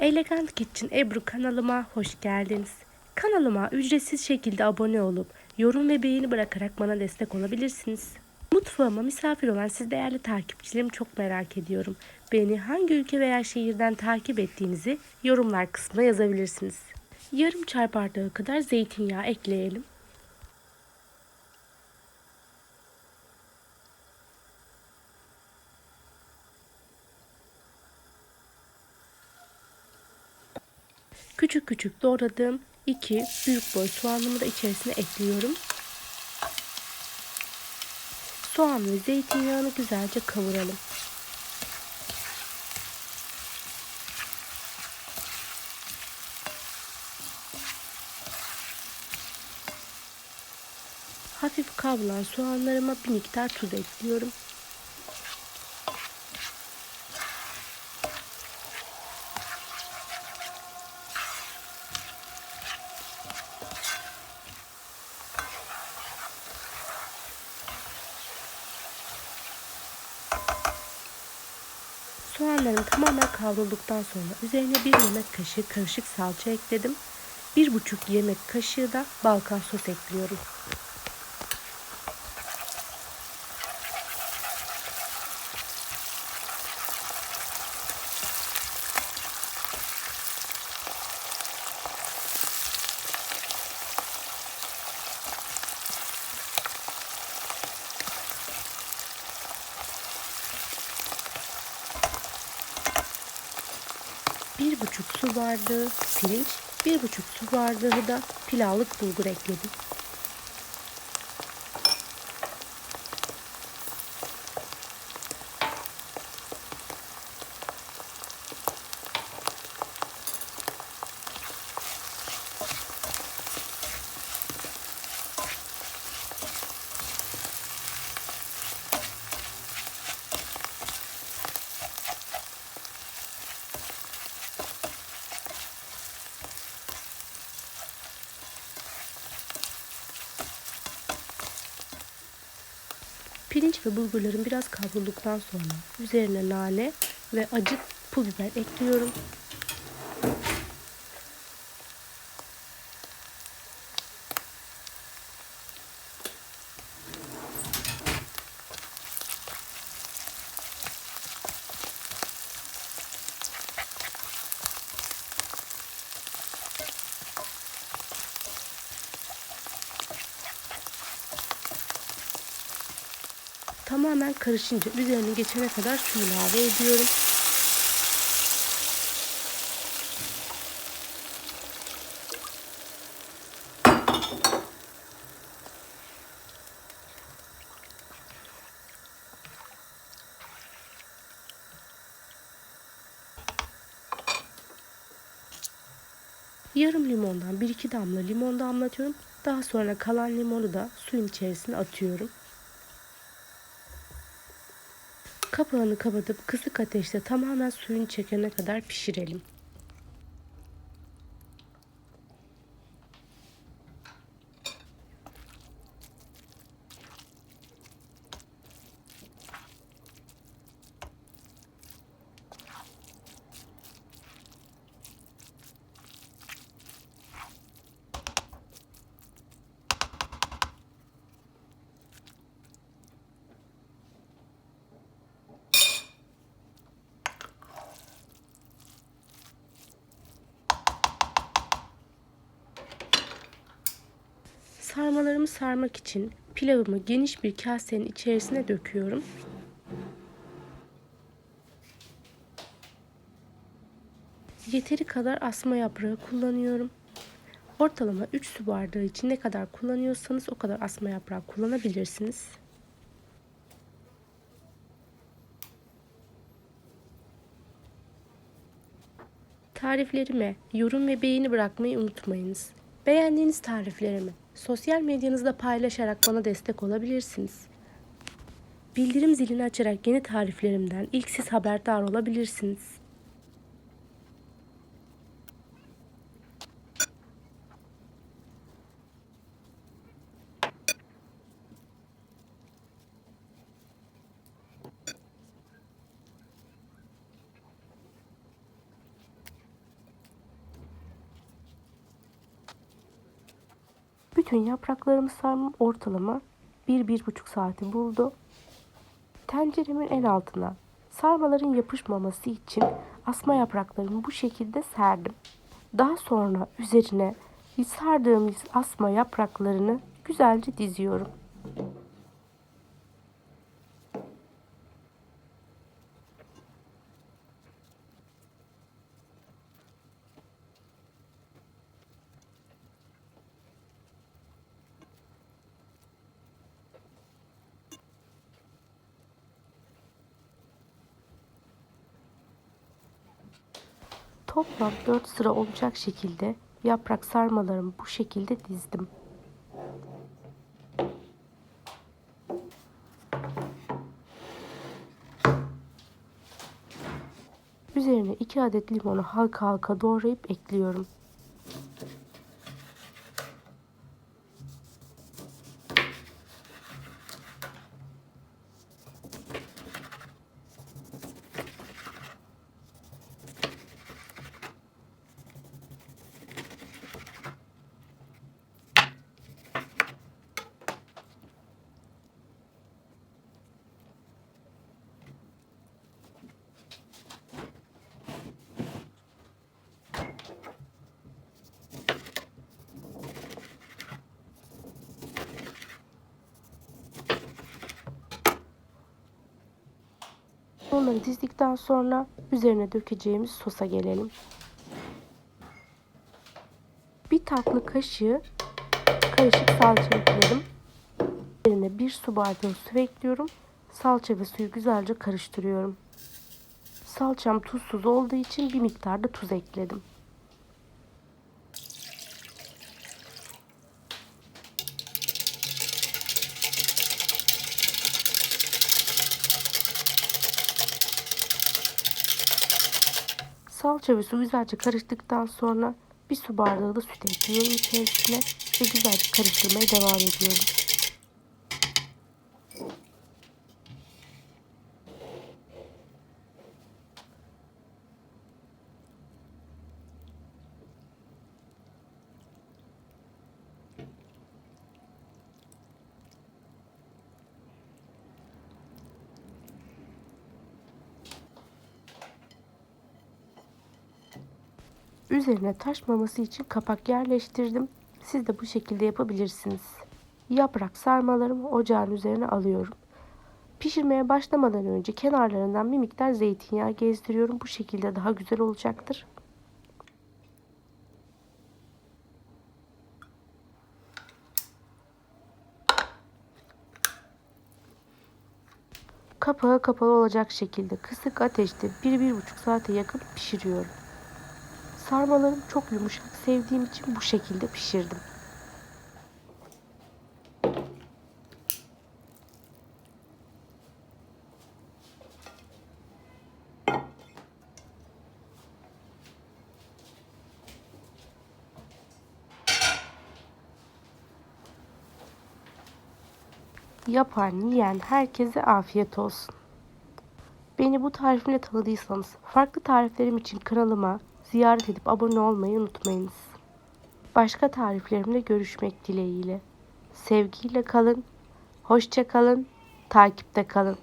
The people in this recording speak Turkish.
Elegant Kitchen Ebru kanalıma hoş geldiniz. Kanalıma ücretsiz şekilde abone olup yorum ve beğeni bırakarak bana destek olabilirsiniz. Mutfağıma misafir olan siz değerli takipçilerim çok merak ediyorum. Beni hangi ülke veya şehirden takip ettiğinizi yorumlar kısmına yazabilirsiniz. Yarım çay bardağı kadar zeytinyağı ekleyelim. Küçük küçük doğradığım iki büyük boy soğanımı da içerisine ekliyorum. Soğan ve zeytinyağını güzelce kavuralım. Hafif kavrulan soğanlarıma bir miktar tuz ekliyorum. Soğanlarım tamamen kavrulduktan sonra üzerine bir yemek kaşığı karışık salça ekledim. Bir buçuk yemek kaşığı da balkan sos ekliyorum. Bir buçuk su bardağı pirinç, bir buçuk su bardağı da pilavlık bulgur ekledim. Pirinç ve bulgurların biraz kavrulduktan sonra üzerine nane ve acı pul biber ekliyorum. Tamamen karışınca üzerine geçene kadar su ilave ediyorum. Yarım limondan 1-2 damla limon damlatıyorum. Daha sonra kalan limonu da suyun içerisine atıyorum. Kapağını kapatıp kısık ateşte tamamen suyun çekene kadar pişirelim. Sarmalarımı sarmak için pilavımı geniş bir kasenin içerisine döküyorum. Yeteri kadar asma yaprağı kullanıyorum. Ortalama 3 su bardağı için ne kadar kullanıyorsanız o kadar asma yaprağı kullanabilirsiniz. Tariflerime yorum ve beğeni bırakmayı unutmayınız. Beğendiğiniz tariflerimi sosyal medyanızda paylaşarak bana destek olabilirsiniz. Bildirim zilini açarak yeni tariflerimden ilk siz haberdar olabilirsiniz. Bütün yapraklarımı sarmam ortalama 1-1,5 saati buldu. Tenceremin en altına sarmaların yapışmaması için asma yapraklarımı bu şekilde serdim. Daha sonra üzerine sardığım asma yapraklarını güzelce diziyorum. Toplam 4 sıra olacak şekilde yaprak sarmalarımı bu şekilde dizdim. Üzerine 2 adet limonu halka halka doğrayıp ekliyorum. Onları dizdikten sonra üzerine dökeceğimiz sosa gelelim. Bir tatlı kaşığı karışık salça ekledim. Üzerine bir su bardağı su ekliyorum. Salça ve suyu güzelce karıştırıyorum. Salçam tuzsuz olduğu için bir miktar da tuz ekledim. Salça ve su güzelce karıştıktan sonra bir su bardağı da süt ekliyorum içerisine ve güzelce karıştırmaya devam ediyorum. Üzerine taşmaması için kapak yerleştirdim. Siz de bu şekilde yapabilirsiniz. Yaprak sarmalarımı ocağın üzerine alıyorum. Pişirmeye başlamadan önce kenarlarından bir miktar zeytinyağı gezdiriyorum. Bu şekilde daha güzel olacaktır. Kapağı kapalı olacak şekilde kısık ateşte 1-1,5 saate yakın pişiriyorum. Sarmalarım çok yumuşak sevdiğim için bu şekilde pişirdim. Yapan, yiyen herkese afiyet olsun. Beni bu tarifimle tanıdıysanız farklı tariflerim için kanalıma ziyaret edip abone olmayı unutmayınız. Başka tariflerimle görüşmek dileğiyle. Sevgiyle kalın, hoşça kalın, takipte kalın.